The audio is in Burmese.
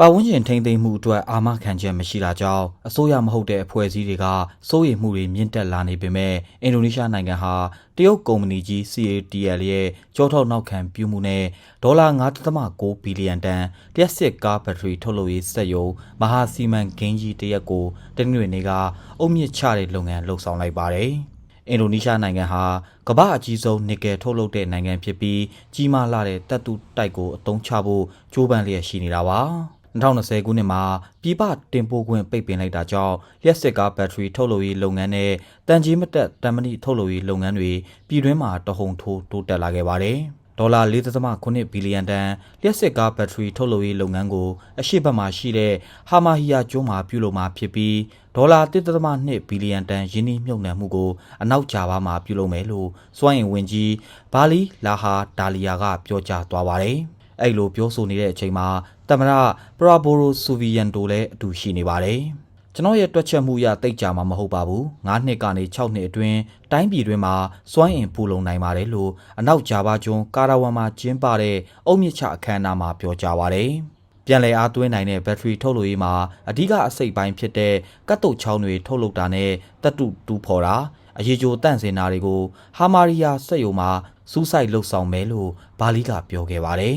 ပတ်ဝန်းကျင်ထိန်းသိမ်းမှုအတွက်အာမခံချက်မရှိတာကြောင့်အစိုးရမဟုတ်တဲ့အဖွဲ့အစည်းတွေကစိုးရိမ်မှုတွေမြင့်တက်လာနေပေမဲ့အင်ဒိုနီးရှားနိုင်ငံဟာတရုတ်ကုမ္ပဏီကြီး CATL ရဲ့ကြောထောက်နောက်ခံပြုမှုနဲ့ဒေါ်လာ9.6ဘီလီယံတန်လျှက်စစ်ကားဘက်ထရီထုတ်လုပ်ရေးစက်ရုံမဟာစီမံကိန်းကြီးတစ်ရက်ကိုတနင်္ဂနွေနေ့ကအုတ်မြစ်ချတဲ့လုပ်ငန်းလှုပ်ဆောင်လိုက်ပါတယ်။အင်ဒိုနီးရှားနိုင်ငံဟာကမ္ဘာအကြီးဆုံးနီကယ်ထုတ်လုပ်တဲ့နိုင်ငံဖြစ်ပြီးကြီးမားလာတဲ့တပ်တုတိုက်ကိုအသုံးချဖို့ကြိုးပမ်းလျက်ရှိနေတာပါ 2020ခုနှစ်မှာပြည်ပတင်ပို့ခွင့်ပိတ်ပင်လိုက်တာကြောင့်လျှက်စစ်ကားဘက်ထရီထုတ်လုပ်ရေးလုပ်ငန်းနဲ့တန်ကြီးမတက်တန်မဏိထုတ်လုပ်ရေးလုပ်ငန်းတွေပြည်တွင်းမှာတဟုန်ထိုးတိုးတက်လာခဲ့ပါတယ်ဒေါ်လာ4.9ဘီလီယံတန်လျှက်စစ်ကားဘက်ထရီထုတ်လုပ်ရေးလုပ်ငန်းကိုအရှိတ်ဘက်မှာရှိတဲ့ဟာမာဟီယာကျွန်းမှာပြုလုပ်မှာဖြစ်ပြီးဒေါ်လာ1.2ဘီလီယံတန်ယင်းနှိမ့်မြုပ်နှံမှုကိုအနောက်ဂျာဗာမှာပြုလုပ်မယ်လို့စွမ်းအင်ဝင်ကြီးဘာလီလာဟာဒါလီယာကပြောကြားသွားပါတယ်။ အဲ့လိုပြောဆိုနေတဲ့အချိန်မှာတမရပရာဘိုရိုဆူဗီယန်တိုလည်းအတူရှိနေပါတယ်။ကျွန်တော်ရဲ့တွက်ချက်မှုရတိတ်ကြမှာမဟုတ်ပါဘူး။9နှစ်ကနေ6နှစ်အတွင်းတိုင်းပြည်တွင်းမှာစွမ်းအင်ပူလုံနိုင်ပါတယ်လို့အနောက်ဂျာဗာကျွန်းကာရာဝမ်မှာကျင်းပတဲ့အုတ်မြစ်ချအခမ်းအနားမှာပြောကြားပါတယ်။ပြန်လည်အားသွင်းနိုင်တဲ့ဘက်ထရီထုတ်လုပ်ရေးမှာအဓိကအစိတ်ပိုင်းဖြစ်တဲ့ကတ်တုတ်ချောင်းတွေထုတ်လုပ်တာနဲ့တပ်တုတူးဖော်တာအရေးကြိုတန့်စင်တာတွေကိုဟာမာရီယာစက်ရုံမှာစူးစိုက်လှုပ်ဆောင်မယ်လို့ဘာလီကပြောခဲ့ပါတယ်